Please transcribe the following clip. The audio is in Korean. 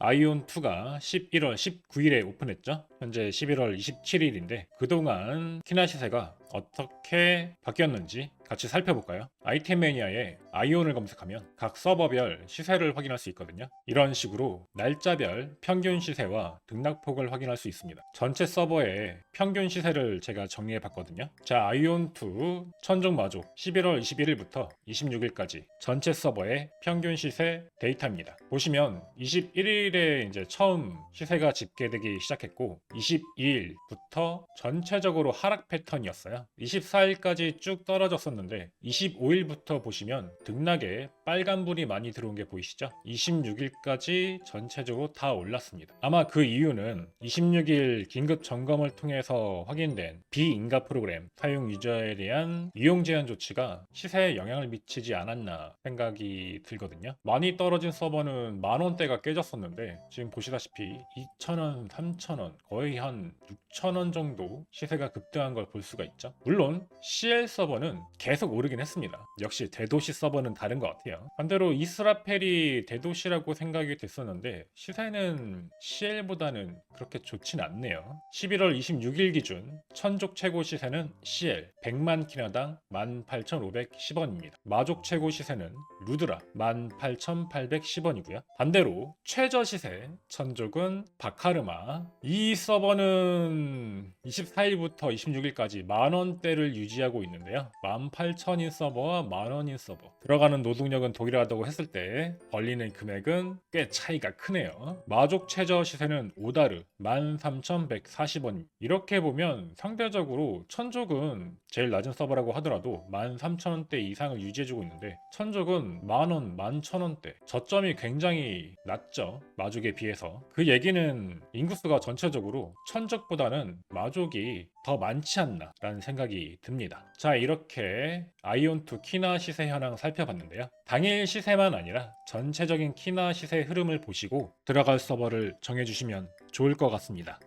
아이온2가 11월 19일에 오픈했죠. 현재 11월 27일인데 그동안 키나 시세가 어떻게 바뀌었는지 같이 살펴볼까요? 아이템 매니아에 아이온을 검색하면 각 서버별 시세를 확인할 수 있거든요. 이런 식으로 날짜별 평균 시세와 등락폭을 확인할 수 있습니다. 전체 서버의 평균 시세를 제가 정리해 봤거든요. 자, 아이온2 천정 마족 11월 21일부터 26일까지 전체 서버의 평균 시세 데이터입니다. 보시면 21일에 이제 처음 시세가 집계되기 시작했고 22일부터 전체적으로 하락 패턴이었어요. 24일까지 쭉 떨어졌었는데 25일부터 보시면 등락에 빨간불이 많이 들어온 게 보이시죠? 26일까지 전체적으로 다 올랐습니다. 아마 그 이유는 26일 긴급 점검을 통해서 확인된 비인가 프로그램 사용 유저에 대한 이용 제한 조치가 시세에 영향을 미치지 않았나 생각이 들거든요. 많이 떨어진 서버는 만 원대가 깨졌었는데 지금 보시다시피 2,000원, 3,000원, 거의 한 6,000원 정도 시세가 급등한 걸 볼 수가 있죠. 물론 CL 서버는 계속 오르긴 했습니다. 역시 대도시 서버는 다른 것 같아요. 반대로 이스라펠이 대도시라고 생각이 됐었는데 시세는 CL보다는 그렇게 좋진 않네요. 11월 26일 기준 천족 최고 시세는 CL 100만 키나당 18,510원입니다. 마족 최고 시세는 루드라 18,810원이고요. 반대로 최저 시세 천족은 바카르마 이 서버는 24일부터 26일까지 만원 대를 유지하고 있는데요. 18,000인 서버와 만원인 서버 들어가는 노동력은 동일하다고 했을 때 벌리는 금액은 꽤 차이가 크네요. 마족 최저 시세는 오다르 13,140원 이렇게 보면 상대적으로 천족은 제일 낮은 서버라고 하더라도 13,000원대 이상을 유지해주고 있는데 천족은 만원, 만천원대 저점이 굉장히 낮죠 마족에 비해서 그 얘기는 인구수가 전체적으로 천족보다는 마족이 더 많지 않나 라는 생각이 듭니다. 자 이렇게 아이온2 키나 시세 현황 살펴봤는데요. 당일 시세만 아니라 전체적인 키나 시세 흐름을 보시고 들어갈 서버를 정해주시면 좋을 것 같습니다